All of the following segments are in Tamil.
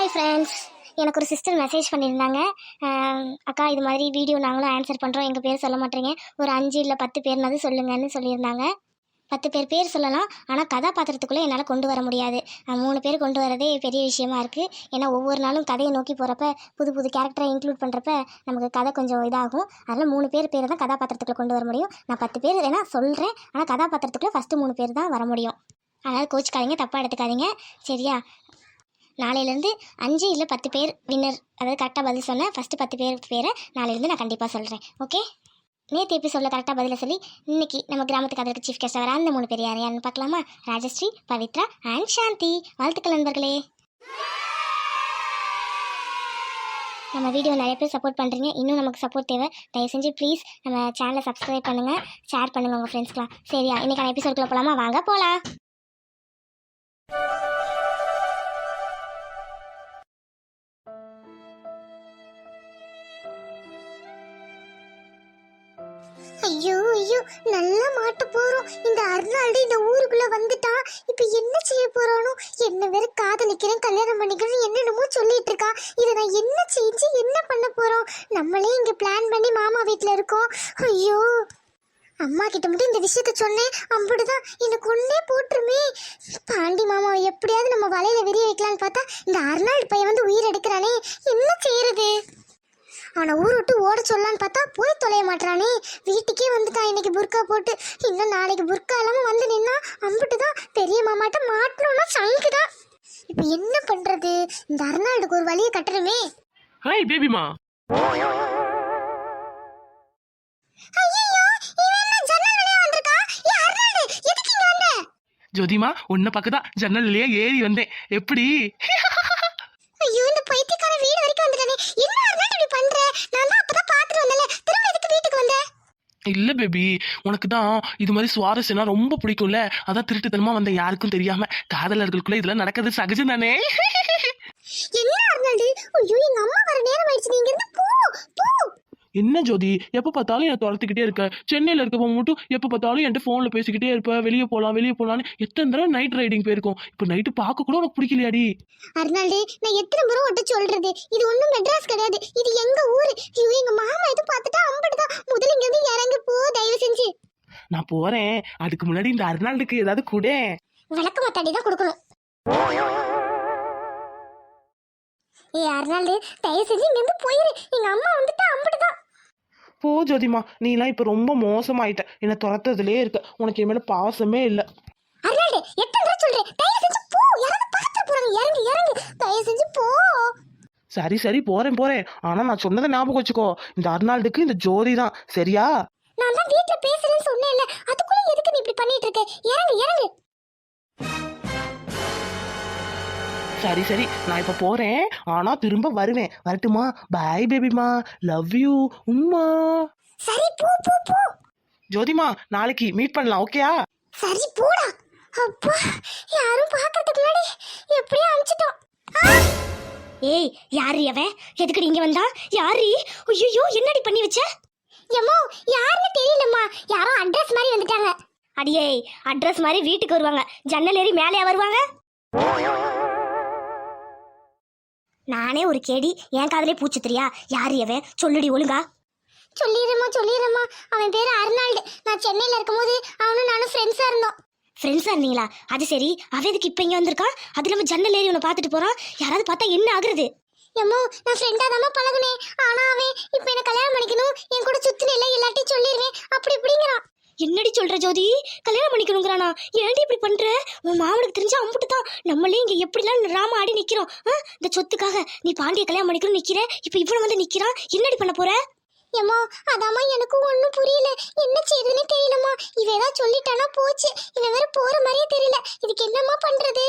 ஹாய் ஃப்ரெண்ட்ஸ் எனக்கு ஒரு சிஸ்டர் மெசேஜ் பண்ணியிருந்தாங்க. அக்கா இது மாதிரி வீடியோ நாங்களும் ஆன்சர் பண்ணுறோம் எங்கள் பேர் சொல்ல மாட்டேங்க. ஒரு அஞ்சு இல்லை பத்து பேர்னாவது சொல்லுங்கன்னு சொல்லியிருந்தாங்க. பத்து பேர் பேர் சொல்லலாம். ஆனால் கதாபாத்திரத்துக்குள்ளே என்னால் கொண்டு வர முடியாது. மூணு பேர் கொண்டு வரதே பெரிய விஷயமா இருக்குது ஏன்னா ஒவ்வொரு நாளும் கதையை நோக்கி போகிறப்ப புது புது கேரக்டரை இன்க்ளூட் பண்ணுறப்ப நமக்கு கதை கொஞ்சம் இதாகும். அதனால் மூணு பேர் பேர் தான் கதாபாத்திரத்துக்குள்ளே கொண்டு வர முடியும். நான் பத்து பேர் வேணால் சொல்கிறேன் ஆனால் கதாபாத்திரத்துக்குள்ளே ஃபஸ்ட்டு மூணு பேர் தான் வர முடியும். அதனால் கோச்சிக்காதீங்க தப்பாக எடுத்துக்காதீங்க. சரியா? நாளையிலேருந்து அஞ்சு இல்லை பத்து பேர் வின்னர் அதாவது கரெக்டாக பதில் சொன்னேன் ஃபஸ்ட்டு பத்து பேர் பேரை நாளையிலேருந்து நான் கண்டிப்பாக சொல்கிறேன் ஓகே நேற்று எபிசோடில் கரெக்டாக பதில சொல்லி இன்னைக்கு நம்ம கிராமத்துக்கு அதற்கு சீஃப் கெஸ்ட் வர அந்த மூணு பேர் யார் யாருன்னு பார்க்கலாமா? ராஜஸ்ரீ பவித்ரா அண்ட் சாந்தி. வாழ்த்துக்கள் நண்பர்களே. நம்ம வீடியோ நிறைய பேர் சப்போர்ட் பண்ணுறீங்க இன்னும் நமக்கு சப்போர்ட் தேவை. தயவு செஞ்சு ப்ளீஸ் நம்ம சேனலை சப்ஸ்கிரைப் பண்ணுங்கள் ஷேர் பண்ணுங்கள் உங்கள் ஃப்ரெண்ட்ஸ்க்குலாம் சரியா? இன்றைக்கான எபிசோட்குள்ளே போகலாமா வாங்க போகலாம் ஐயோ நல்லா மாட்டு போறோம். இந்த அருணாடு இந்த ஊருக்குள்ள வந்துட்டா. இப்ப என்ன செய்ய போறானோ? என்ன வேற காதலிக்கிறேன் கல்யாணம் பண்ணிக்கிறேன் என்னென்னமோ சொல்லிட்டு இருக்கா. இதை நான் என்ன செஞ்சு என்ன பண்ண போறோம்? நம்மளே இங்க பிளான் பண்ணி மாமா வீட்டுல இருக்கோம். ஐயோ. அம்மா கிட்ட மட்டும் இந்த விஷயத்த சொன்னேன். அம்புடுதான். எனக்கு கொண்டே போட்டுருமே. பாண்டி மாமா எப்படியாவது நம்ம வலையில விரிய வைக்கலான்னு பார்த்தா இந்த அருணாள் பையன் வந்து உயிர் எடுக்கிறானே. என்ன செய்யறது? அவனை ஊர் விட்டு ஓட சொல்லலான்னு பார்த்தா போய் தொலைய மாட்டானே வீட்டுக்கே வந்துட்டான் இன்னைக்கு புர்கா போட்டு. இன்னும் நாளைக்கு புர்கா இல்லாம வந்து நின்னா அம்பிட்டு தான் பெரிய மாமாட்ட மாட்டணும்னா சங்கு தான் இப்போ என்ன பண்றது? இந்த அர்னால்டுக்கு ஒரு வழியை கட்டணுமே. ஹாய் பேபிமா ஜோதிமா உன்னை பக்கதான் ஜன்னல்லையே ஏறி வந்தேன். எப்படி? ஐயோ இந்த பைத்தியக்கார வீடு வரைக்கும் வந்துட்டானே. என்ன பண்ற? நான் தான் அப்பதான் பாத்துட்டு வந்தல திரும்ப எதுக்கு வீட்டுக்கு வந்த? இல்ல பேபி உனக்கு தான் இது மாதிரி சுவாரஸ்யம்னா ரொம்ப பிடிக்கும்ல. அதான் திருட்டுத்தனமா வந்த யாருக்கும் தெரியாம காதலர்களுக்குள்ள இதெல்லாம் நடக்கிறது சகஜம் தானே? என்ன அர்னால்டு? ஐயோ எங்க அம்மா வர நேரம் ஆயிடுச்சு. நீங்க இருந்து போ போ. என்ன ஜோதி? எப்ப பார்த்தாலும் என்ன துரத்துக்கிட்டே இருக்க. சென்னையில இருக்கப்ப மட்டும் எப்ப பார்த்தாலும் என்கிட்ட போன்ல பேசிக்கிட்டே இருப்ப. வெளியே போலாம் வெளியே போலாம்னு எத்தனை தடவை நைட் ரைடிங் போயிருக்கோம். இப்போ நைட்டு பார்க்க கூட உனக்கு பிடிக்கலையாடி? அர்னால்டு நான் எத்தனை முறை உன்ட்ட சொல்றது? இது ஒண்ணும் மெட்ராஸ் கிடையாது. இது எங்க ஊரு? ஐயோ எங்க மாமா இது பார்த்துட்டா? அம்படுதான் முதல்ல இங்க இருந்து இறங்கு போ தயவு செஞ்சு. நான் போறேன். அதுக்கு முன்னாடி இந்த அர்னால்டுக்கு ஏதாவது கூட. விளக்கு மத்தாடி தான் கொடுக்கணும். ஏ அர்னால்டு தயவு செஞ்சு இங்க இருந்து போயிரு. எங்க அம்மா வந்துட்டா அம்படுதான் போ ஜோதிமா. நீலாம் இப்ப ரொம்ப மோசமாயிட்ட. என்ன துரத்துறதுலயே இருக்க. உனக்கு என் மேல பாசமே இல்ல. அர்னால்டு எத்தனை தடவை சொல்றேன்? தயவு செஞ்சு போ. யாராவது பார்த்து போறாங்க. இறங்கு இறங்கு. தயவு செஞ்சு போ. சரி சரி போறேன் போறேன். ஆனா நான் சொன்னதை ஞாபகம் வச்சுக்கோ. இந்த அர்னால்டுக்கு இந்த ஜோதி தான். சரியா? நான் தான் வீட்ல பேசுறேன்னு சொன்னேன்ல. அதுக்குள்ள எதுக்கு நீ இப்படி பண்ணிட்டு இருக்க? இறங்கு இறங்கு. சரி சரி. நான் இப்ப போறேன். ஆனா திரும்ப வருவேன். வரட்டுமா? பை பேபிமா லவ் யூ உம்மா. சரி போ போ போ. ஜோதிமா நாளைக்கு மீட் பண்ணலாம் ஓகேயா சரி போடா. அப்பா யாரும் பார்க்கறதுக்கு முன்னாடி எப்படியோ அனுப்பிச்சிட்டோம். ஏய் யாரு அவன் எதுக்கு இங்க வந்தா? யாரு? ஐயோ என்னடி பண்ணி வச்ச? எம்மோ யாருன்னு தெரியலம்மா. யாரோ அட்ரஸ் மாதிரி வந்துட்டாங்க. அடியே அட்ரஸ் மாதிரி வீட்டுக்கு வருவாங்க. ஜன்னல் ஏறி மேலே வருவாங்க? நானே ஒரு கேடி என் காதலே பூச்சி தெரியா யாரு அவன் சொல்லுடி ஒழுங்கா. சொல்லிடுறேம்மா சொல்லிடுறேம்மா. அவன் பேர் அர்னால்டு. நான் சென்னையில் இருக்கும்போது அவனும் நானும் ஃப்ரெண்ட்ஸாக இருந்தோம். ஃப்ரெண்ட்ஸா இருந்தீங்களா? அது சரி. அவன் எதுக்கு இப்போ இங்கே வந்திருக்கான் அது இல்லாமல் ஜன்னல் ஏறி உன்னை பார்த்துட்டு போறான் யாராவது பார்த்தா என்ன ஆகுறது? எம்மோ நான் ஃப்ரெண்டாக தாம்மா பழகுனேன். ஆனால் அவன் இப்போ என்ன கல்யாணம் பண்ணிக்கணும் என் கூட சுற்றின இல்லை எல்லாத்தையும் சொல்லிடுவேன். அப்படி இப்படிங்கிறான். என்னடி சொல்ற ஜோதி? கல்யாணம் பண்ணிக்கணுங்கிறானா? ஏன்டி இப்படி பண்ற? உன் மாமனுக்கு தெரிஞ்சா அம்புட்டு தான் நம்மளே இங்க எப்படிலாம் ராம ஆடி நிக்கிறோம்? இந்த சொத்துக்காக நீ பாண்டிய கல்யாணம் பண்ணிக்கணும் நிக்கிற? இப்ப இவன் வந்து நிக்கிறான் என்னடி பண்ண போற? எம்மோ அதாம்மா எனக்கும் ஒன்றும் புரியல. என்ன செய்யுதுன்னு தெரியலம்மா. இவன் ஏதாவது சொல்லிட்டானா போச்சு. இவன் வேற போகிற மாதிரியே தெரியல. இதுக்கு என்னம்மா பண்ணுறது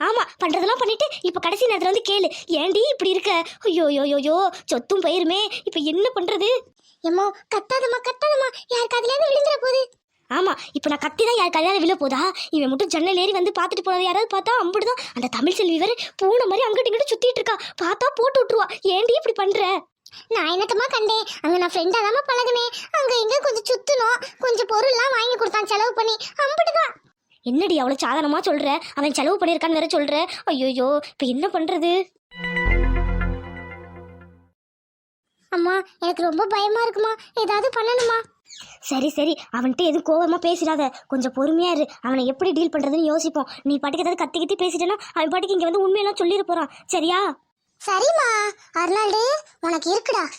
ஆமா பண்றதெல்லாம் பண்ணிட்டு இப்ப கடைசி நேரத்துல வந்து கேளு. ஏன்டி இப்படி இருக்க? ஐயோ யோ யோ சொத்தும் பயிருமே. இப்ப என்ன பண்றது? எம்மோ கத்தாதம்மா கத்தாதம்மா. யார் காதுலயாவது விழுந்துற போகுது ஆமா இப்ப நான் கத்தி தான் யார் கல்யாணம் விழ போதா? இவன் மட்டும் ஜன்னல் ஏறி வந்து பார்த்துட்டு போனது யாராவது பார்த்தா? அம்புடுதான். அந்த தமிழ் செல்வி வேற பூனை மாதிரி அங்கிட்டு இங்கிட்டு சுத்திட்டு இருக்கா. பார்த்தா போட்டு விட்டுருவா. ஏன்டி இப்படி பண்ற? நான் என்னத்தம்மா கண்டேன்? அங்க நான் ஃப்ரெண்டாக தாம்மா பழகுனேன். அங்க இங்க கொஞ்சம் சுத்தணும். கொஞ்சம் பொருள்லாம் வாங்கி கொடுத்தான் செலவு பண்ணி. அம்பிட்டுதான் என்னடி அவ்வளோ சாதனமா சொல்ற? அவன் செலவு பண்ணியிருக்கான்னு வேற சொல்ற? ஐயோயோ இப்போ என்ன பண்றது? எனக்கு ரொம்ப பயமா இருக்குமா? ஏதாவது பண்ணணுமா? சரி சரி. அவன்கிட்ட எதுவும் கோவமா பேசிடாத. கொஞ்சம் பொறுமையா இரு. அவனை எப்படி டீல் பண்றதுன்னு யோசிப்போம். நீ பாட்டுக்கு ஏதாவது கத்தி கத்தி பேசிட்டேன்னா அவன் பாட்டுக்கு இங்க வந்து உண்மையெல்லாம் சொல்லிட போறான் சரியா? சரிம்மா. அருணாளே உனக்கு இருக்குடா.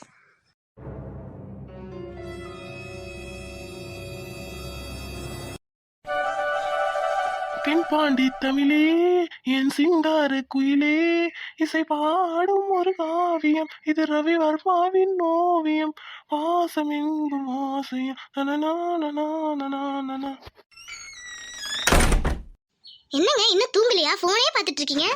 தென்பாண்டி தமிழே என் சிங்கார குயிலே. இசை பாடும் ஒரு காவியம் இது ரவிவர்மாவின் ஓவியம். வாசம் எங்கும் ஆசையம். என்னங்க இன்னும் தூங்கலையா? போனே பார்த்துட்டு இருக்கீங்க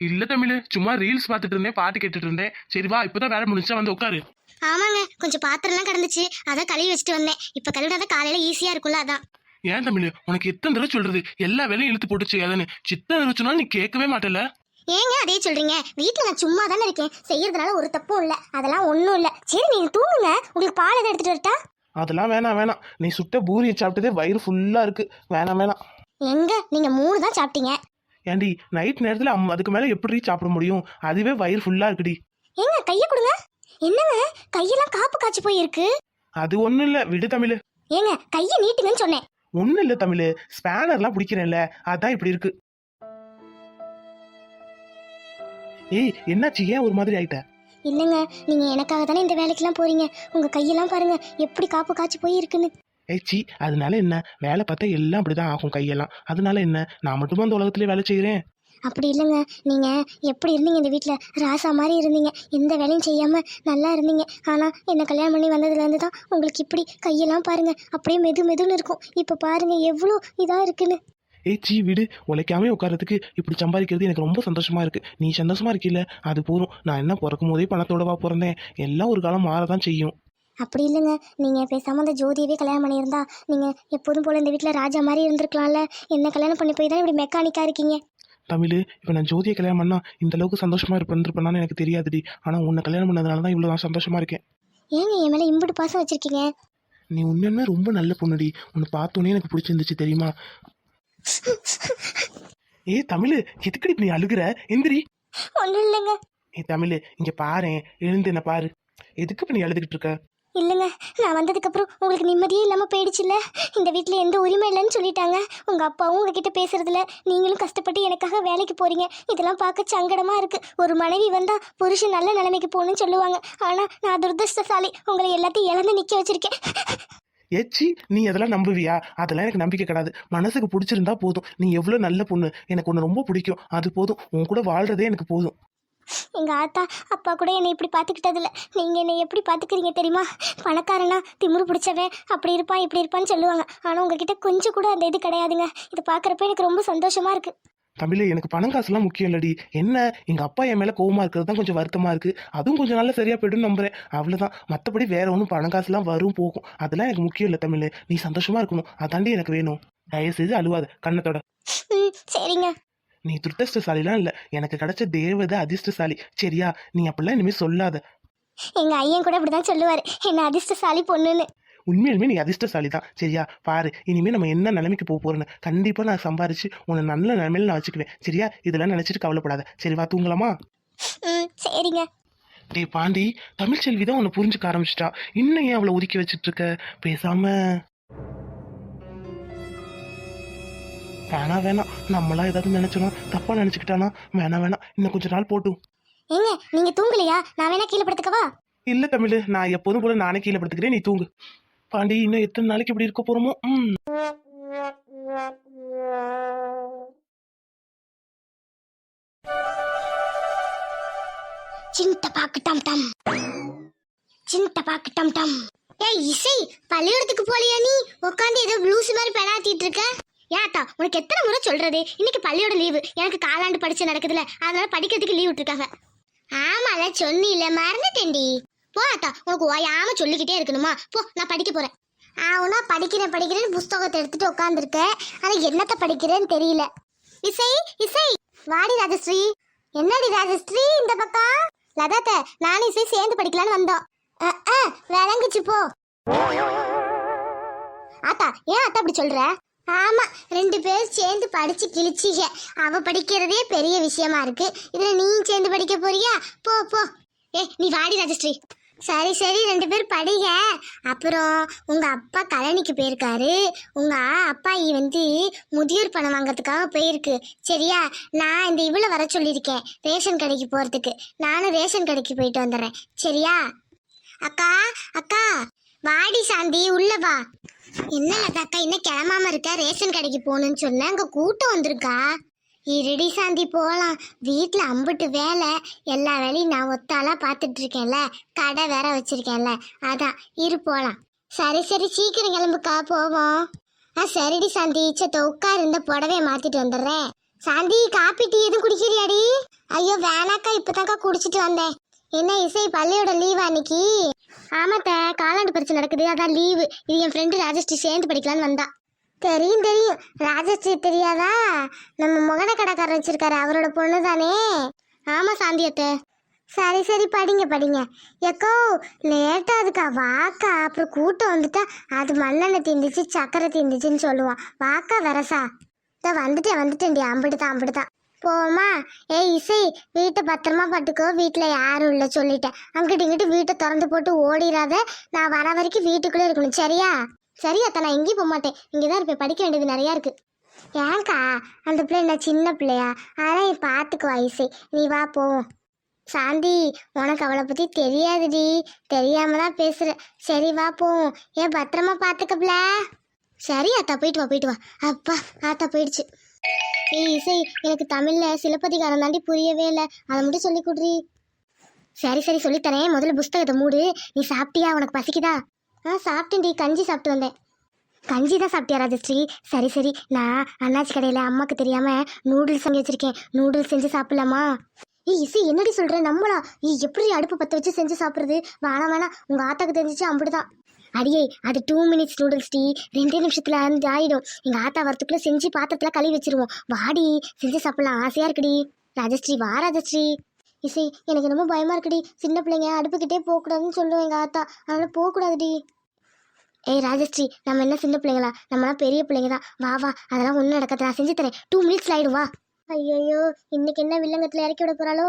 இல்ல தமிழ் சும்மா ரீல்ஸ் பார்த்துட்டு இருந்தேன் பாட்டு கேட்டுட்டு இருந்தேன். சரி வா இப்பதான் வேலை முடிச்சா வந்து உட்காரு. ஆமாங்க கொஞ்சம் பாத்திரம்லாம் கிடந்துச்சு அதான் கழுவி வச்சுட்டு வந்தேன். இப்ப கழுவினா காலையில ஈஸியா இருக்கும்ல அதான். ஏன் தமிழ்? உனக்கு எத்தனை தடவை சொல்றது எல்லா வேலையும் இழுத்து போட்டு செய்யாதுன்னு சித்தம் இருந்துச்சுனாலும் நீ கேட்கவே மாட்டல ஏங்க அதே சொல்றீங்க? வீட்ல நான் சும்மா தானே இருக்கேன். செய்யறதுனால ஒரு தப்பும் இல்ல. அதெல்லாம் ஒண்ணும் இல்ல. சரி நீங்க தூங்குங்க. உங்களுக்கு பால் எதை எடுத்துட்டு வரட்டா? அதெல்லாம் வேணாம் வேணாம். நீ சுட்ட பூரியை சாப்பிட்டதே வயிறு ஃபுல்லா இருக்கு. வேணாம் வேணாம். எங்க? நீங்க மூணு தான் சாப்பிட்டீங்க. ஏண்டி நைட் நேரத்துல அம் அதுக்கு மேல எப்படி சாப்பிட முடியும்? அதுவே வயிறு ஃபுல்லா இருக்குடி. ஏங்க கைய கொடுங்க. என்னங்க? கையெல்லாம் காப்பு காய்ச்சி போயிருக்கு. அது ஒண்ணும் இல்ல. விடு தமிழ். ஏங்க கைய நீட்டுங்கன்னு சொன்னேன். ஒண்ணும் இல்ல தமிழ். ஸ்பேனர்லாம் பிடிக்கிறேன்ல. அதான் இப்படி இருக்கு. ஏய் என்னாச்சு? ஏன் ஒரு மாதிரி ஆயிட்ட? இல்லைங்க. நீங்க எனக்காக தானே இந்த வேலைக்கெல்லாம் போறீங்க? உங்க கையெல்லாம் பாருங்க. எப்படி காப்பு காய்ச்சி போயிருக்குன்னு ஏய் சி. அதனால என்ன? வேலை பார்த்தா எல்லாம் அப்படிதான் ஆகும் கையெல்லாம். அதனால என்ன? நான் மட்டுமா அந்த உலகத்திலே வேலை செய்கிறேன் அப்படி இல்லைங்க. நீங்க எப்படி இருந்தீங்க இந்த வீட்டில் ராசா மாதிரி இருந்தீங்க. எந்த வேலையும் செய்யாம நல்லா இருந்தீங்க. ஆனா என்ன கல்யாணம் பண்ணி வந்ததுல இருந்து தான் உங்களுக்கு இப்படி கையெல்லாம் பாருங்க. அப்படியே மெது மெதுன்னு இருக்கும். இப்போ பாருங்க எவ்வளோ இதா இருக்குன்னு. ஏய் சீ விடு. உழைக்காம உட்காரத்துக்கு இப்படி சம்பாதிக்கிறது எனக்கு ரொம்ப சந்தோஷமா இருக்கு. நீ சந்தோஷமா இருக்கில்ல? அது போதும். நான் என்ன பிறக்கும் போதே பணத்தோடவா பிறந்தேன். எல்லாம் ஒரு காலம் மாறதான் செய்யும். அப்படி இல்லைங்க. நீங்க பேசாம அந்த ஜோதியவே கல்யாணம் பண்ணியிருந்தா நீங்க எப்போதும் போல இந்த வீட்டில் ராஜா மாதிரி இருந்திருக்கலாம்ல. என்ன கல்யாணம் பண்ணி போய் தான் இப்படி மெக்கானிக்கா இருக்கீங்க? தமிழ் இப்போ நான் ஜோதியை கல்யாணம் பண்ணா இந்த அளவுக்கு சந்தோஷமா இருப்பேன்னு எனக்கு தெரியாதுடி. ஆனா உன்னை கல்யாணம் பண்ணதுனால தான் இவ்வளோ நான் சந்தோஷமா இருக்கேன். ஏங்க என் மேல இம்புட்டு பாசம் வச்சிருக்கீங்க? நீ உண்மையுமே ரொம்ப நல்ல பொண்ணுடி. உன்னை பார்த்தோன்னே எனக்கு பிடிச்சிருந்துச்சு தெரியுமா? ஏ தமிழ் எதுக்கடி நீ அழுகுற? எந்திரி. ஒன்றும் இல்லைங்க. ஏ தமிழ் இங்க பாரேன். எழுந்து என்ன பாரு. எதுக்கு இப்ப நீ அழுதுகிட்டு இருக்க? இல்லைங்க நான் வந்ததுக்கப்புறம் உங்களுக்கு நிம்மதியே இல்லாமல் போயிடுச்சுல்ல? இந்த வீட்டில் எந்த உரிமை இல்லைன்னு சொல்லிட்டாங்க. உங்கள் அப்பாவும் உங்ககிட்ட பேசுறதில்ல நீங்களும் கஷ்டப்பட்டு எனக்காக வேலைக்கு போகிறீங்க இதெல்லாம் பார்க்க சங்கடமாக இருக்குது ஒரு மனைவி வந்தால் புருஷன் நல்ல நிலைமைக்கு போகணும்னு சொல்லுவாங்க. ஆனால் நான் துரதிருஷ்டசாலி. உங்களை எல்லாத்தையும் இழந்து நிற்க வச்சுருக்கேன். ஏச்சி நீ அதெல்லாம் நம்புவியா? அதெல்லாம் எனக்கு நம்பிக்கை கிடையாது. மனசுக்கு பிடிச்சிருந்தா போதும். நீ எவ்வளோ நல்ல பொண்ணு. எனக்கு ஒன்று ரொம்ப பிடிக்கும். அது போதும். உன் கூட வாழ்றதே எனக்கு போதும். எங்கள் ஆத்தா அப்பா கூட என்னை இப்படி பார்த்துக்கிட்டதில்ல. நீங்கள் என்னை எப்படி பார்த்துக்கிறீங்க தெரியுமா? பணக்காரனா திமிரு பிடிச்சவன் அப்படி இருப்பான் இப்படி இருப்பான்னு சொல்லுவாங்க. ஆனால் உங்ககிட்ட கொஞ்சம் கூட அந்த இது கிடையாதுங்க. இது பார்க்குறப்ப எனக்கு ரொம்ப சந்தோஷமா இருக்கு. தமிழ் எனக்கு பணம் காசுலாம் முக்கியம் இல்லடி. என்ன? எங்க அப்பா என் மேல கோவமா இருக்கிறது தான் கொஞ்சம் வருத்தமா இருக்கு. அதுவும் கொஞ்சம் நாள்ல சரியா போயிடும்னு நம்புறேன். அவ்வளவுதான். மத்தபடி வேற ஒன்றும் பணம் காசுலாம் வரும் போகும். அதெல்லாம் எனக்கு முக்கியம் இல்லை தமிழ். நீ சந்தோஷமா இருக்கணும். அதாண்டி எனக்கு வேணும். தயவு செய்து அழுவாத கண்ணத்தோட ம் சரிங்க. நீ துர்தஷ்டசாலிலாம் இல்ல. எனக்கு கிடைச்ச தேவதை அதிர்ஷ்டசாலி. சரியா? நீ அப்படிலாம் இனிமே சொல்லாத. எங்கள் ஐயன் கூட இப்படி தான் சொல்லுவார். என்ன அதிர்ஷ்டசாலி பொண்ணுன்னு. உண்மையிலுமே நீ அதிர்ஷ்டசாலி தான் சரியா? பாரு இனிமே நம்ம என்ன நிலைமைக்கு போக போறோன்னு கண்டிப்பா நான் சம்பாரிச்சு உன்னை நல்ல நிலைமையில நான் வச்சுக்குவேன். சரியா? இதெல்லாம் நினைச்சிட்டு கவலைப்படாத. சரி வா தூங்கலாமா? சரிங்க. டேய் பாண்டி தமிழ்ச்செல்வி தான் உன்னை புரிஞ்சுக்க ஆரம்பிச்சிட்டா. இன்னும் ஏன் அவளை ஒதுக்கி வச்சிட்டு இருக்க? பேசாம. வேணாம் வேணாம். நம்மளாம் ஏதாவது நினைச்சோம் தப்பா நினைச்சுக்கிட்டானா வேணாம் வேணாம். இன்னும் கொஞ்ச நாள் போட்டும் ஏங்க நீங்கள் தூங்கலையா? நான் வேணா கீழே படுத்துக்கவா? இல்ல தமிழ் நான் எப்போதும் போல நானே கீழே படுத்துக்கிறேன். நீ தூங்கு. பாண்டி இன்னும் எத்தனை நாளைக்கு இப்படி இருக்க போறோமோ? ம். சின்ன பாக்கு டம் டம். சின்ன பாக்கு டம் டம். ஏய் இசை பள்ளிக்கூடத்துக்கு போலியா நீ? உட்காந்து ஏதோ ப்ளூஸ் மாதிரி பெணாத்திட்டு இருக்க. ஏத்தா உனக்கு எத்தனை முறை சொல்றது? இன்னைக்கு பள்ளியோட லீவு எனக்கு காலாண்டு படிச்சு நடக்குதுல. அதனால படிக்கிறதுக்கு லீவ் விட்டுருக்காங்க. ஆமால சொன்னில மறந்துட்டேன்டி. போ அத்தா உனக்கு ஓயாம சொல்லிக்கிட்டே இருக்கணுமா? போ நான் படிக்க போறேன். ஆனா படிக்கிறேன் படிக்கிறேன்னு புஸ்தகத்தை எடுத்துட்டு உட்காந்துருக்கேன் ஆனா என்னத்த படிக்கிறேன்னு தெரியல. இசை இசை. வாடி ராஜஸ்ரீ. என்னடி ராஜஸ்ரீ இந்த பக்கம்? லதாத்த நானும் இசை சேர்ந்து படிக்கலான்னு வந்தோம். அஹ், விளங்குச்சு போ. ஆத்தா ஏன் ஆத்தா அப்படி சொல்ற? ஆமா ரெண்டு பேரும் சேர்ந்து படிச்சு கிழிச்சிக்க. அவ படிக்கிறதே பெரிய விஷயமா இருக்கு. இதுல நீ சேர்ந்து படிக்க போறியா? போ போ. ஏ நீ வாடி ராஜஸ்ரீ. சரி சரி ரெண்டு பேரும் படிங்க. அப்புறம் உங்க அப்பா கழனிக்கு போயிருக்காரு. உங்க அப்பா வந்து முதியோர் பணம் வாங்கறதுக்காக போயிருக்கு. சரியா? நான் இந்த இவ்வளோ வர சொல்லியிருக்கேன் ரேஷன் கடைக்கு போறதுக்கு. நானும் ரேஷன் கடைக்கு போயிட்டு வந்துடுறேன். சரியா? அக்கா அக்கா. வாடி சாந்தி உள்ள வா. என்ன அக்கா இன்னும் கிளம்பாம இருக்க? ரேஷன் கடைக்கு போகணும்னு சொன்னேன் அங்க கூட்டம் வந்திருக்கா? இருடி சாந்தி போகலாம் வீட்டில் அம்பிட்டு வேலை. எல்லா வேலையும் நான் ஒத்தாலாம் பார்த்துட்டு இருக்கேன்ல கடை வேற வச்சிருக்கேன்ல. அதான் இரு போகலாம் சரி சரி சீக்கிரம் கிளம்புக்கா போவோம். ஆ சரிடி சாந்தி. சத்த உட்கார் இந்த புடவைய மாத்திட்டு வந்துடுறேன். சாந்தி காப்பி டீ எதுவும் குடிக்கிறியாடி? ஐயோ வேணாக்கா இப்போதாக்கா குடிச்சிட்டு வந்தேன். என்ன இசை பள்ளியோட லீவா அன்னைக்கு ஆமாத்த காலாண்டு பரிசு நடக்குது அதான் லீவு இது என் ஃப்ரெண்டு ராஜஸ்ரீ சேர்ந்து படிக்கலான்னு வந்தா. தெரியும் தெரியும். ராஜஸ்ரீ தெரியாதா? நம்ம முகட கடைக்காரர் வச்சிருக்காரு அவரோட பொண்ணு தானே? ஆமாம் சாந்தியத்தை சரி சரி படிங்க படிங்க. எக்கோ லேட்டாக அதுக்கா வாக்கா. அப்புறம் கூட்டம் வந்துட்டா அது மண்ணெண்ணெய் தீந்துச்சு சக்கரை தீந்துச்சுன்னு சொல்லுவான் வாக்கா வரசா. இதை வந்துட்டேன் வந்துட்டேன்டி. அம்பிடுதான் அம்பிடுதான். போமா ஏய் இசை வீட்டை பத்திரமா பார்த்துக்கோ வீட்டில் யாரும் இல்லை சொல்லிட்டேன். அங்கிட்டு இங்கிட்டு வீட்டை திறந்து போட்டு ஓடிடாத நான் வர வரைக்கும் வீட்டுக்குள்ளே இருக்கணும். சரியா? சரியா அத்தை. நான் எங்கேயும் போக மாட்டேன் இங்கே தான் இருப்பேன். படிக்க வேண்டியது நிறையா இருக்குது ஏன்க்கா அந்த பிள்ளை என்ன சின்ன பிள்ளையா? அதான் நீ பார்த்துக்குவா இசை. நீ வா போவோம். சாந்தி உனக்கு அவளை பற்றி தெரியாதுடி. தெரியாம தான் பேசுகிற சரி வா போவோம். ஏன் பத்திரமா பார்த்துக்கப்ல சரி அத்தா. போயிட்டு வா போயிட்டு வா. அப்பா ஆத்தா போயிடுச்சு. ஏய் இசை எனக்கு தமிழ்ல சிலப்பதிகாரம் தாண்டி புரியவே இல்லை. அதை மட்டும் சொல்லி கொடுறி. சரி சரி சொல்லித்தரேன். முதல்ல புஸ்தகத்தை மூடு. நீ சாப்பிட்டியா? உனக்கு பசிக்குதா? ஆ சாப்பிட்டேன்டி கஞ்சி சாப்பிட்டு வந்தேன். கஞ்சி தான் சாப்பிட்டியா ராஜஸ்ரீ? சரி சரி. நான் அண்ணாச்சி கடையில் அம்மாக்கு தெரியாம நூடுல்ஸ் செஞ்சு வச்சிருக்கேன். நூடுல்ஸ் செஞ்சு சாப்பிடலாமா? ஏய் இசை என்னடி சொல்கிறேன் நம்மளா? ஏய் எப்படி அடுப்பு பற்ற வச்சு செஞ்சு சாப்பிட்றது? வேணாம் வேணாம். உங்கள் ஆத்தாக்கு தெரிஞ்சிச்சு அப்படிதான் அடியே அது டூ மினிட்ஸ் நூடுல்ஸ் டீ. ரெண்டே நிமிஷத்தில் வந்து ஆயிடும். எங்கள் ஆத்தா வரத்துக்குள்ளே செஞ்சு பாத்திரத்தில் கழுவி வச்சிருவோம். வாடி செஞ்சு சாப்பிடலாம். ஆசையாக இருக்குடி. ராஜஸ்ரீ வா ராஜஸ்ரீ. இசை எனக்கு ரொம்ப பயமாக இருக்குடி. சின்ன பிள்ளைங்க அடுப்புக்கிட்டே போகக்கூடாதுன்னு சொல்லுவோம் எங்கள் ஆத்தா. அதனால் போகக்கூடாதுடி. ஏய் ராஜஸ்ரீ நம்ம என்ன சின்ன பிள்ளைங்களா? நம்மளாம் பெரிய பிள்ளைங்க தான் வா வா. அதெல்லாம் ஒன்றும் நடக்காது. நான் செஞ்சு தரேன். டூ மினிட்ஸ் ஆகிடும் வா. ஐயோ இன்னைக்கு என்ன வில்லங்கத்தில் இறக்கி விட போகிறாளோ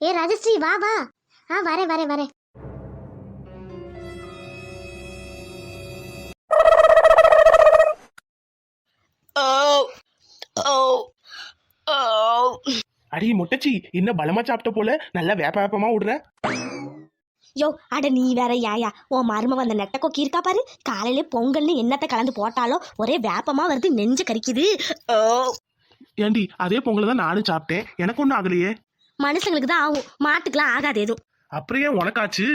ஏ ராஜஸ்ரீ வா வா. ஆ வரேன் வரேன் வரேன். அடி முட்டச்சி என்ன பலமா சாப்பிட்ட போல நல்லா வேப்ப வேப்பமா விடுற. யோ அட நீ வேற யாயா? உன் மரும வந்த நெட்ட கொக்கி இருக்கா பாரு. காலையில பொங்கல்னு என்னத்தை கலந்து போட்டாலோ ஒரே வேப்பமா வருது நெஞ்ச கரிக்குது. ஓ ஏண்டி அதே பொங்கலை தான் நானும் சாப்பிட்டேன். எனக்கு ஒன்றும் ஆகலையே. மனுஷங்களுக்கு தான் ஆகும். மாட்டுக்கெல்லாம் ஆகாது எதுவும். அப்புறம் ஏன் உனக்காச்சு?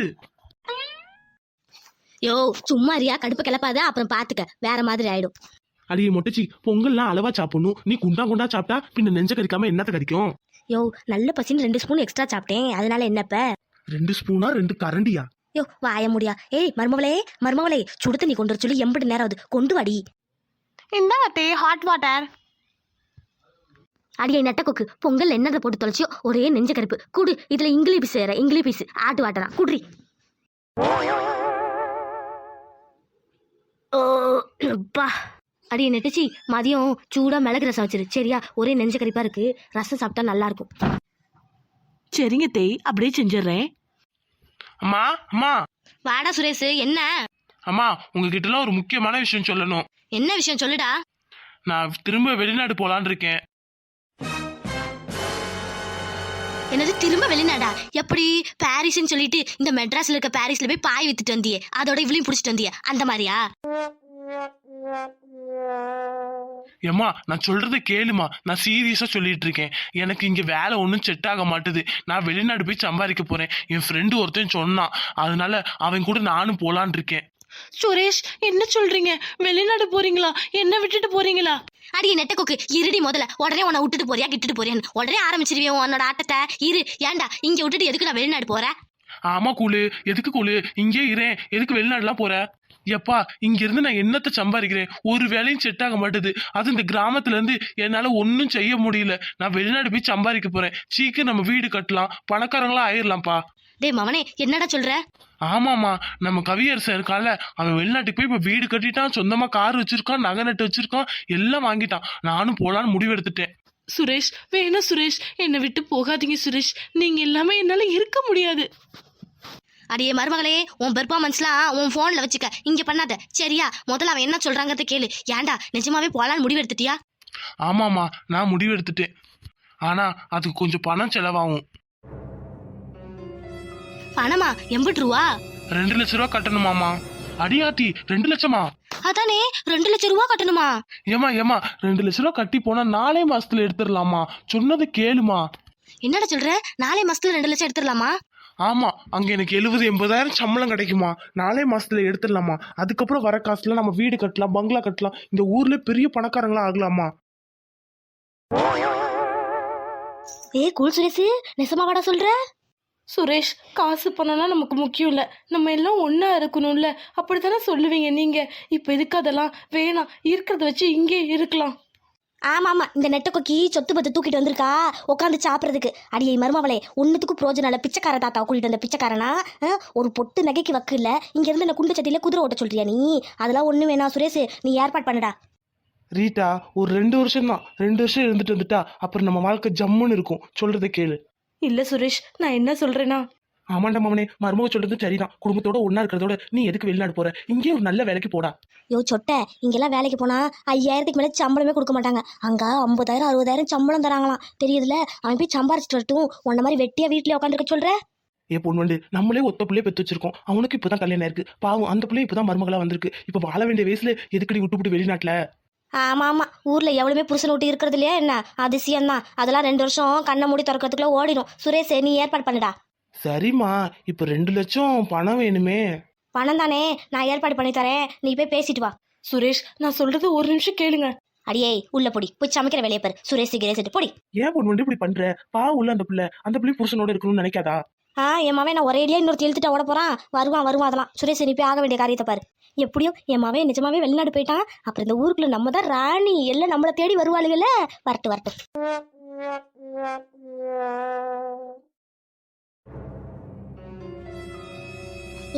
யோ சும்மா ரியா கடுப்பு கிளப்பாத. அப்புறம் பாத்துக்க. வேற மாதிரி ஆயிடும். அடி முட்டச்சி. பொங்கல்லாம் அளவா சாப்பிடணும். நீ குண்டா குண்டா சாப்பிட்டா பின்ன நெஞ்ச கறிக்காம என்னத்த கறிக்கும் யோ நல்ல பசின்னு ரெண்டு ஸ்பூன் எக்ஸ்ட்ரா சாப்பிட்டேன். அதனால என்னப்ப? ரெண்டு ஸ்பூனா ரெண்டு கரண்டியா? யோ வாய முடியா. ஏய் மருமவளே மருமவளே சுடு தண்ணி கொண்டு வர சொல்லி எம்பிட்டு நேரம் ஆகுது. கொண்டு வாடி. இந்தாங்க தே ஹாட் வாட்டர் அடியை நெட்ட கொக்கு பொங்கல் என்னதை போட்டு தொலைச்சியோ? ஒரே நெஞ்ச கருப்பு. குடு இதுல இங்கிலி பீஸ் வேற. இங்கிலி பீஸ் ஆட்டு வாட்டலாம் குடுறி. ஓ அப்பா அடியை நெட்டுச்சி மதியம் சூடா மிளகு ரசம் வச்சிரு. சரியா? ஒரே நெஞ்ச கரிப்பா இருக்கு. ரசம் சாப்பிட்டா நல்லா இருக்கும் சரிங்க தேய் அப்படியே செஞ்சிடுறேன். அம்மா அம்மா. வாடா சுரேஷ் என்ன? அம்மா உங்ககிட்டலாம் ஒரு முக்கியமான விஷயம் சொல்லணும். என்ன விஷயம் சொல்லுடா? நான் திரும்ப வெளிநாடு போலான்னு இருக்கேன். என்னது திரும்ப வெளிநாடா? எப்படி? பாரிஸ்ன்னு சொல்லிட்டு இந்த மெட்ராஸ்ல இருக்க பாரிஸ்ல போய் பாய் வித்துட்டு வந்தியே. அதோட இவளையும் புடிச்சிட்டு வந்தியே. அந்த மாதிரியா? ஏம்மா நான் சொல்றத கேளுமா. நான் சீரியஸா சொல்லிட்டு இருக்கேன். எனக்கு இங்க வேலை ஒன்றும் செட் ஆக மாட்டுது. நான் வெளிநாடு போய் சம்பாதிக்க போறேன். என் ஃப்ரெண்டு ஒருத்தன் சொன்னான். அதனால அவன் கூட நானும் போலான்னு இருக்கேன். சுரேஷ் என்ன சொல்றீங்க? வெளிநாடு போறீங்களா? என்ன விட்டுட்டு போறீங்களா? அடியே நெட்ட கொக்கு. இருடி முதல்ல. உடனே உன்னை விட்டுட்டு போறியா? கிட்டுட்டு போறியான்னு உடனே ஆரம்பிச்சிருவேன் உன்னோட ஆட்டத்தை? இரு. ஏன்டா? இங்க விட்டுட்டு எதுக்கு நான் வெளிநாடு போறேன்? ஆமா கூலு எதுக்கு கூலு இங்கே இரேன் எதுக்கு வெளிநாடுலாம் போற? எப்பா இங்க இருந்து நான் என்னத்த சம்பாதிக்கிறேன்? ஒரு வேலையும் செட் ஆக மாட்டுது. அது இந்த கிராமத்துல இருந்து என்னால ஒன்றும் செய்ய முடியல. நான் வெளிநாடு போய் சம்பாதிக்க போறேன். சீக்கிரம் நம்ம வீடு கட்டலாம். பணக்காரங்களா ஆயிரலாம்ப்பா. டேய் மவனே என்னடா சொல்ற? ஆமாம்மா. நம்ம கவியரசன் இருக்கான்ல அவன் வெளிநாட்டுக்கு போய் இப்போ வீடு கட்டிட்டான் சொந்தமா கார் வச்சிருக்கான் நகை நட்டு வச்சிருக்கான் எல்லாம் வாங்கிட்டான். நானும் போலான்னு முடிவெடுத்துட்டேன் சுரேஷ் வேணாம் சுரேஷ் என்னை விட்டு போகாதீங்க சுரேஷ். நீங்க எல்லாமே என்னால இருக்க முடியாது. அடியே மருமகளே உன் பெர்ஃபார்மன்ஸ்லாம் உன் ஃபோன்ல வச்சுக்க. இங்க பண்ணாத. சரியா? முதல்ல அவன் என்ன சொல்றாங்கறத கேளு. ஏன்டா நிஜமாவே போலான்னு முடிவு எடுத்துட்டியா ஆமாம்மா நான் முடிவு எடுத்துட்டேன் ஆனா அதுக்கு கொஞ்சம் பணம் செலவாகும். பணமா? எண்பது ரூபா? ரெண்டு லட்ச ரூபா கட்டணுமாமா அடியாத்தி ரெண்டு லட்சமா? அதானே ரெண்டு லட்சம் ரூபா கட்டணுமா? ஏமா ஏமா ரெண்டு லட்ச ரூபா கட்டி போனா நாலே மாசத்துல எடுத்துடலாமா? சொன்னது கேளுமா. என்னடா சொல்ற? நாளை மாசத்துல ரெண்டு லட்சம் எடுத்துடலாமா? ஆமா அங்க எனக்கு எழுபது எண்பதாயிரம் சம்பளம் கிடைக்குமா? நாலே மாசத்துல எடுத்துடலாமா? அதுக்கப்புறம் வர காசுல நம்ம வீடு கட்டலாம் பங்களா கட்டலாம் இந்த ஊர்ல பெரிய பணக்காரங்களா ஆகலாமா? ஏ கூல் சுரேஷ் நிஜமாவாடா சொல்ற? சுரேஷ் காசு பணம்லாம் நமக்கு முக்கியம் இல்லை. நம்ம எல்லாம் ஒன்றா இருக்கணும்ல. அப்படித்தானே சொல்லுவீங்க நீங்கள் இப்போ எதுக்கு அதெல்லாம்? வேணாம் இருக்கிறத வச்சு இங்கே இருக்கலாம். ஆமா ஆமா இந்த நெட்ட கொக்கி சொத்து பத்து தூக்கிட்டு வந்திருக்கா. உட்காந்து சாப்பிட்றதுக்கு. அடியை மருமவளே ஒன்றுத்துக்கும் பிரோஜனம் இல்லை. பிச்சைக்கார தாத்தா கூட்டிட்டு வந்த பிச்சைக்காரனா? ஒரு பொட்டு நகைக்கு வக்கு இல்லை. இங்க இருந்து இந்த குண்டு சட்டியில குதிரை ஓட்ட சொல்றியா நீ? அதெல்லாம் ஒண்ணு வேணாம் சுரேஷ். நீ ஏற்பாடு பண்ணுடா. ரீட்டா ஒரு ரெண்டு வருஷம் தான் ரெண்டு வருஷம் இருந்துட்டு வந்துட்டா. அப்புறம் நம்ம வாழ்க்கை ஜம்முன்னு இருக்கும். சொல்றதை கேளு. இல்லை சுரேஷ் நான் என்ன சொல்கிறேன்னா ஆமாண்டா மாமனே மருமக சொல்றது சரிதான். குடும்பத்தோட ஒண்ணா இருக்கிறதோட நீ எதுக்கு வெளிநாடு போற? இங்கேயே ஒரு நல்ல வேலைக்கு போடா. யோ சொட்டை இங்கெல்லாம் வேலைக்கு போனா ஐயாயிரத்துக்கு மேலே சம்பளமே கொடுக்க மாட்டாங்க. அங்க ஐம்பதாயிரம் அறுபதாயிரம் சம்பளம் தராங்களாம். தெரியுதுல? அவன் போய் சம்பாரிச்சிட்டு வரட்டும் உன்ன மாதிரி வெட்டியா வீட்டிலே உட்காந்துருக்க சொல்ற? ஏ பொண்ணு நம்மளே ஒத்த பிள்ளைய பெத்து வச்சிருக்கோம். அவனுக்கு இப்பதான் கல்யாணம் இருக்கு பாவம் அந்த பிள்ளை இப்பதான் மருமகளா வந்திருக்கு. இப்ப வாழ வேண்டிய வயசுல எதுக்கடி விட்டுவிட்டு வெளிநாட்டுல? ஆமா ஆமா. ஊர்ல எவ்வளவுமே புருஷன் விட்டு இருக்கிறது இல்லையா என்ன? அதிசயம் தான் அதெல்லாம் ரெண்டு வருஷம் கண்ணை மூடி திறக்கிறதுக்குள்ள ஓடிடும் சுரேஷ் நீ ஏற்பாடு பண்ணுடா. சரிம்மா இப்ப ரெண்டு லட்சம் பணம் வேணுமே. பணம் தானே நான் ஏற்பாடு பண்ணி தரேன். நீ போய் பேசிட்டு வா. சுரேஷ் நான் சொல்கிறது ஒரு நிமிஷம் கேளுங்க. அடியே உள்ள பொடி. போய் சமைக்கிற வேலையை பாரு. சுரேஷ் கிரேசிட்டு பொடி. ஏன் பொண்ணு இப்படி பண்ற? பாவம் உள்ள அந்த பிள்ளை. அந்த பிள்ளை புருஷனோட இருக்கணும்னு நினைக்காதா? ஆ என் மாவே நான் ஒரேடியா இன்னொரு இழுத்துட்டு ஓட போறான்? வருவான் வருவான் அதெல்லாம். சுரேஷ் நீ போய் ஆக வேண்டிய காரியத்தை பாரு. எப்படியும் என் மாவே நிஜமாவே வெளிநாடு போயிட்டான். அப்புறம் இந்த ஊருக்குள்ள நம்ம தான் ராணி. எல்லாம் நம்மளை தேடி வருவாளுகள்ல வரட்டு வரட்டு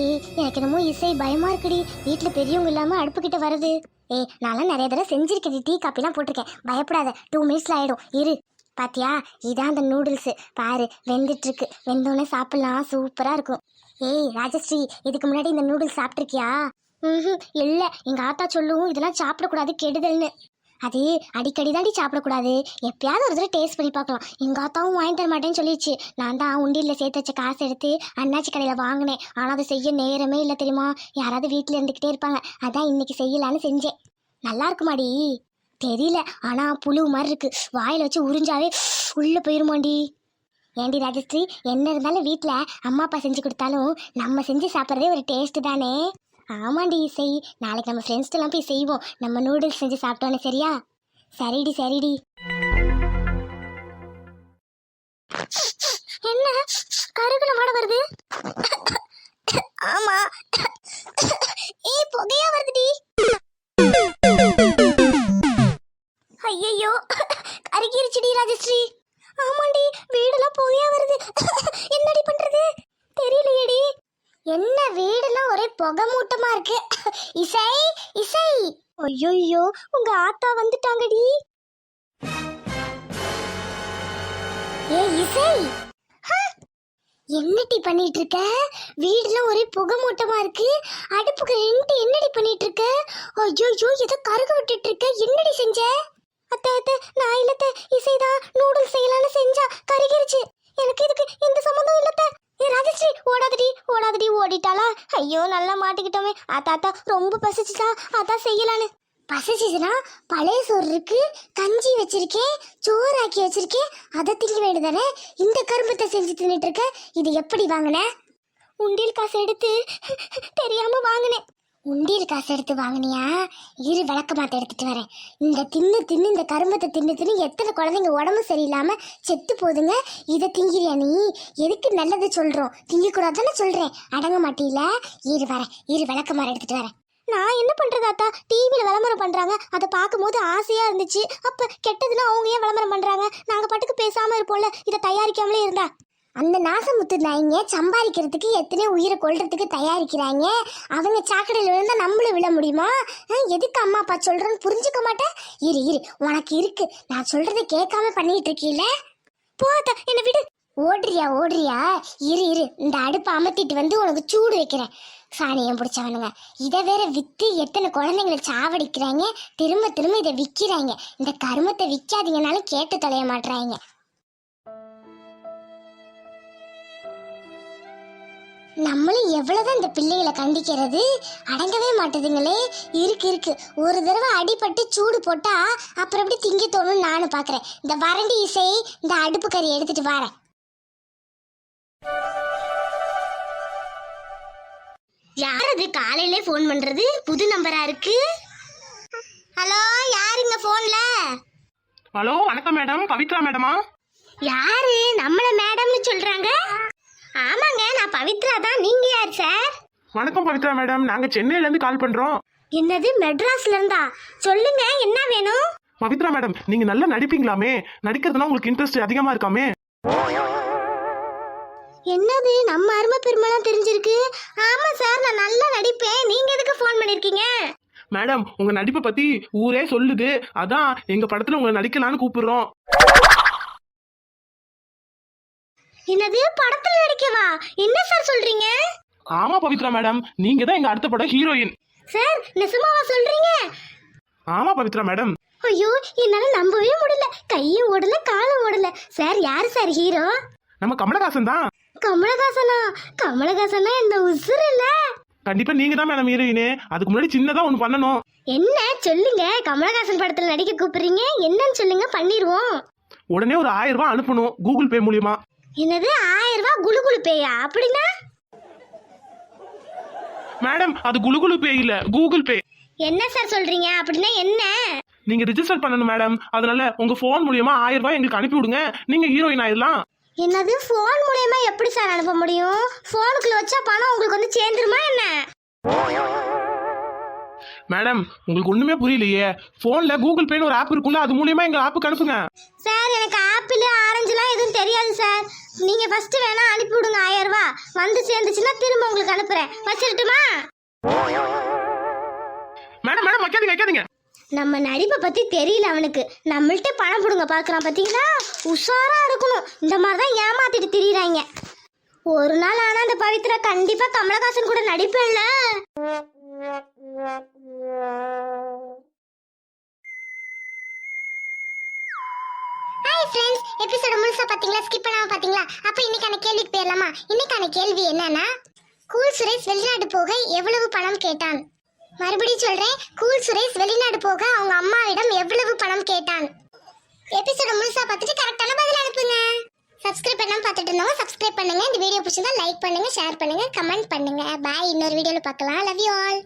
ஏய் எனக்கு என்னமோ இசை பயமா இருக்குடி. வீட்டுல பெரியவங்க இல்லாம அடுப்பு கிட்ட வருது ஏய் நான்லாம் நிறைய தடவை செஞ்சிருக்கேன் டீ காப்பிலாம் போட்டிருக்கேன். பயப்படாத டூ மினிட்ஸ்ல ஆயிடும். இரு. பாத்தியா? இதான் அந்த நூடுல்ஸ் பாரு வெந்துட்டு இருக்கு வெந்தோடனே சாப்பிடலாம். சூப்பரா இருக்கும். ஏய் ராஜஸ்ரீ இதுக்கு முன்னாடி இந்த நூடுல்ஸ் சாப்பிட்ருக்கியா ம் இல்ல. எங்க ஆத்தா சொல்லுவோம் இதெல்லாம் சாப்பிடக்கூடாது கெடுதல்னு. அது அடிக்கடி தாண்டி சாப்பிடக்கூடாது. எப்பயாவது ஒரு தடவை டேஸ்ட் பண்ணி பார்க்கலாம். எங்கள் அத்தாவும் வாங்கி தர மாட்டேன்னு சொல்லிடுச்சு நான் தான் உண்டியில் சேர்த்து வச்ச காசு எடுத்து அண்ணாச்சி கடையில் வாங்கினேன். ஆனால் அதை செய்ய நேரமே இல்லை தெரியுமா? யாராவது வீட்டில் இருந்துக்கிட்டே இருப்பாங்க. அதான் இன்னைக்கு செய்யலான்னு செஞ்சேன். நல்லா இருக்குமாடி? தெரியல. ஆனால் புழு மாதிரி இருக்கு. வாயில் வச்சு உறிஞ்சாவே உள்ளே போயிருமாண்டி. ஏண்டி ராஜஸ்ரீ என்ன இருந்தாலும் வீட்டில் அம்மா அப்பா செஞ்சு கொடுத்தாலும் நம்ம செஞ்சு சாப்பிட்றதே ஒரு டேஸ்ட்டு தானே? ஆமாண்டி இசை நாளைக்கு நம்ம ஃப்ரெண்ட்ஸ்டெல்லாம் போய் செய்வோம். நம்ம நூடுல்ஸ் செஞ்சு சாப்பிட்டோன்னு சரியா? சரிடி சரிடி. என்ன? கருகுல மாட வருது? ஆமா. ஏய் புகையா வருதுடி. ஐயோ கருகிருச்சுடி ராஜஸ்ரீ. ஆமாண்டி வீடெல்லாம் புகையா வருது. என்னடி பண்றது? தெரியலையேடி. என்ன வீடெல்லாம் ஒரே புகை மூட்டமா இருக்கு. இசை இசை. ஐயோ உங்க ஆத்தா வந்துட்டாங்கடி. ஏ இசை. என்னடி பண்ணிட்டு இருக்க வீடுலாம் ஒரே புகை மூட்டமா இருக்கு. அடுப்புக்கு ரெண்டு என்னடி பண்ணிட்டு இருக்க ஐயோ ஏதோ கருக விட்டுட்டு இருக்க என்னடி செஞ்ச? அத்தை அத்தை நான் இல்லத்த இசைதான் நூடுல்ஸ் செய்யலாம்னு செஞ்சா கருகிருச்சு. எனக்கு இதுக்கு எந்த சம்மந்தம் இல்லத்த ஏ ராஜஸ்ரீ ஓடாதடி ஓடாதடி ஓடிட்டாளா? ஐயோ நல்லா மாட்டிக்கிட்டோமே. அத்தாத்தா ரொம்ப பசிச்சுதா? அதான் செய்யலான்னு. பசிச்சுச்சுன்னா பழைய சோறு இருக்கு கஞ்சி வச்சிருக்கேன் சோறு ஆக்கி வச்சிருக்கேன் அதை திங்க வேண்டியதானே இந்த கரும்பத்தை செஞ்சு தின்னுட்டு இருக்க இது எப்படி வாங்கின? உண்டியல் காசு எடுத்து தெரியாம வாங்கினேன். உண்டியல் காசு எடுத்து வாங்கினியா? இரு விளக்க மாத்த எடுத்துட்டு வரேன். இந்த தின்னு தின்னு இந்த கரும்பத்தை தின்னு தின்னு எத்தனை குழந்தைங்க உடம்பு சரியில்லாம செத்து போதுங்க? இதை திங்கிறியா நீ? எதுக்கு நல்லது சொல்றோம்? திங்கக்கூடாதுன்னு சொல்றேன். அடங்க மாட்டீல இரு வரேன். இரு விளக்க மாற எடுத்துட்டு வரேன். நான் என்ன பண்றது அத்தா? டிவியில் விளம்பரம் பண்றாங்க. அதை பார்க்கும்போது ஆசையா இருந்துச்சு. அப்ப கெட்டதுன்னா அவங்க ஏன் விளம்பரம் பண்றாங்க? நாங்க பாட்டுக்கு பேசாம இருப்போம்ல. இதை தயாரிக்காமலே இருந்தா. அந்த நாசமுத்து நாய்ங்க சம்பாதிக்கிறதுக்கு எத்தனை உயிரை கொள்றதுக்கு தயாரிக்கிறாங்க. அவங்க சாக்கடையில் விழுந்தா நம்மளும் விழ முடியுமா? எதுக்கு அம்மா அப்பா சொல்றேன்னு புரிஞ்சுக்க மாட்டேன். இரு இரு உனக்கு இருக்கு. நான் சொல்கிறத கேட்காம பண்ணிட்டு இருக்கீல போத்த என்ன விடு. ஓடுறியா ஓடுறியா? இரு இரு இந்த அடுப்பை அமர்த்திட்டு வந்து உனக்கு சூடு வைக்கிறேன். சாணியம் பிடிச்சவனுங்க. இதை வேற விற்று எத்தனை குழந்தைங்களை சாவடிக்கிறாங்க? திரும்ப திரும்ப இதை விற்கிறாங்க இந்த கருமத்தை விற்காதீங்கனாலும் கேட்டு தொலைய மாட்றாங்க. நம்மளும் எவ்வளவுதான் இந்த பிள்ளைகளை கண்டிக்கிறது? அடங்கவே மாட்டுதுங்களே. இருக்கு இருக்கு. ஒரு தடவை அடிபட்டு சூடு போட்டா அப்புறம் எப்படி திங்க தோணும்னு நானும் பாக்குறேன். இந்த வறண்டி இசை இந்த அடுப்பு கறி எடுத்துட்டு வரேன். யார் அது? காலையிலே ஃபோன் பண்றது? புது நம்பரா இருக்கு? ஹலோ யாருங்க ஃபோன்ல ஹலோ வணக்கம் மேடம் பவித்ரா மேடமா யாரு? நம்மள மேடம்னு சொல்றாங்க? ஆமாங்க நான் பவித்ரா தான் நீங்க யார் சார்? வணக்கம் பவித்ரா மேடம். நாங்க சென்னையில இருந்து கால் பண்றோம். என்னது மெட்ராஸ்ல இருந்தா சொல்லுங்க என்ன வேணும்? பவித்ரா மேடம் நீங்க நல்லா நடிப்பீங்களாமே? நடிக்கிறதுனா உங்களுக்கு இன்ட்ரெஸ்ட் அதிகமா இருக்காமே? என்னது நம்ம அருமை பெருமைலாம் தெரிஞ்சிருக்கு. ஆமா சார் நான் நல்லா நடிப்பேன். நீங்க எதுக்கு ஃபோன் பண்ணிருக்கீங்க? மேடம் உங்க நடிப்பை பத்தி ஊரே சொல்லுது. அதான் எங்க படத்துல உங்களை நடிக்கலாம்னு கூப்பிடுறோம். என்னது படத்துல நடிக்கவா? என்ன சார் சொல்றீங்க? ஆமா பவித்ரா மேடம். நீங்க தான் எங்க அடுத்த படம் ஹீரோயின். சார் நிஜமாவா சொல்றீங்க? ஆமா பவித்ரா மேடம். ஐயோ என்னால நம்பவே முடியல. கையும் ஓடல காலும் ஓடல. சார் யார் சார் ஹீரோ நம்ம கமலஹாசன் தான். கமலஹாசனா? கமலஹாசனா இந்த உசுர் இல்ல? கண்டிப்பா நீங்க தான் மேடம் ஹீரோயின் அதுக்கு முன்னாடி சின்னதா ஒண்ணு பண்ணணும். என்ன? சொல்லுங்க. கமலஹாசன் படத்துல நடிக்க கூப்பிடுறீங்க. என்னன்னு சொல்லுங்க பண்ணிடுவோம் உடனே ஒரு ஆயிரம் ரூபாய் அனுப்பணும் கூகுள் பே மூலியமா. என்னது ஆயிரம் ரூபாய் குளு குளு பேயா அப்படின்னா? மேடம் அது குலுகுலு பே இல்ல கூகுள் பே. என்ன சார் சொல்றீங்க? அப்படின்னா என்ன? நீங்க ரிஜிஸ்டர் பண்ணணும் மேடம். அதனால உங்க போன் மூலியமா ஆயிரம் ரூபாய் எங்களுக்கு அனுப்பி விடுங்க. நீங்க ஹீரோயின் ஆயிடலாம் என்னது ஃபோன் மூலயமா எப்படி சார் அனுப்ப முடியும்? ஃபோனுக்குள்ள வச்சா பணம் உங்களுக்கு வந்து சேர்ந்துருமா என்ன? மேடம் உங்களுக்கு ஒண்ணுமே புரியலையே. போன்ல கூகுள் பேன்னு ஒரு ஆப் இருக்குல்ல அது மூலியமா எங்க ஆப்புக்கு அனுப்புங்க. சார் எனக்கு ஆப்பிள் ஆரஞ்சுலாம் எதுவும் தெரியாது சார் நீங்க ஃபர்ஸ்ட் வேணா அனுப்பி விடுங்க ஆயிரம் ரூபாய். வந்து சேர்ந்துச்சுன்னா திரும்ப உங்களுக்கு அனுப்புறேன். வச்சிரட்டுமா மேடம் மேடம் வைக்காதீங்க வைக்காதீங்க. நம்ம நடிப்பை பத்தி தெரியல அவனுக்கு. நம்மள்ட்ட பணம் கொடுங்க பாக்குறான் பாத்தீங்களா? உஷாரா இருக்கணும். இந்த மாதிரி தான் ஏமாத்திட்டு திரியுறாங்க. ஒரு நாள் ஆனா அந்த பவித்ரா கண்டிப்பா கமலஹாசன் கூட நடிப்பேன்ல. ஹாய் ஃப்ரெண்ட்ஸ் எபிசோட முழுசா பாத்தீங்களா? ஸ்கிப் பண்ணாம பாத்தீங்களா? அப்ப இன்னைக்கான கேள்விக்கு போயிடலாமா? இன்னைக்கான கேள்வி என்னன்னா கூல் சுரேஷ் வெளிநாடு போக எவ்வளவு பணம் கேட்டான்? மறுபடியும் சொல்றேன் கூல் சுரேஷ் வெளிநாடு போக அவங்க அம்மாவிடம் எவ்வளவு பணம் கேட்டான்? எபிசோட முழுசா பார்த்துட்டு கரெக்டான பதில் அனுப்புங்க. சப்ஸ்கிரைப் பண்ணாமல் பார்த்துட்டு இருந்தவங்க சப்ஸ்கிரைப் பண்ணுங்கள் இந்த வீடியோ பிடிச்சிருந்தா லைக் பண்ணுங்க ஷேர் பண்ணுங்கள் கமெண்ட் பண்ணுங்கள் பாய் இன்னொரு வீடியோவில் பார்க்கலாம். Love you all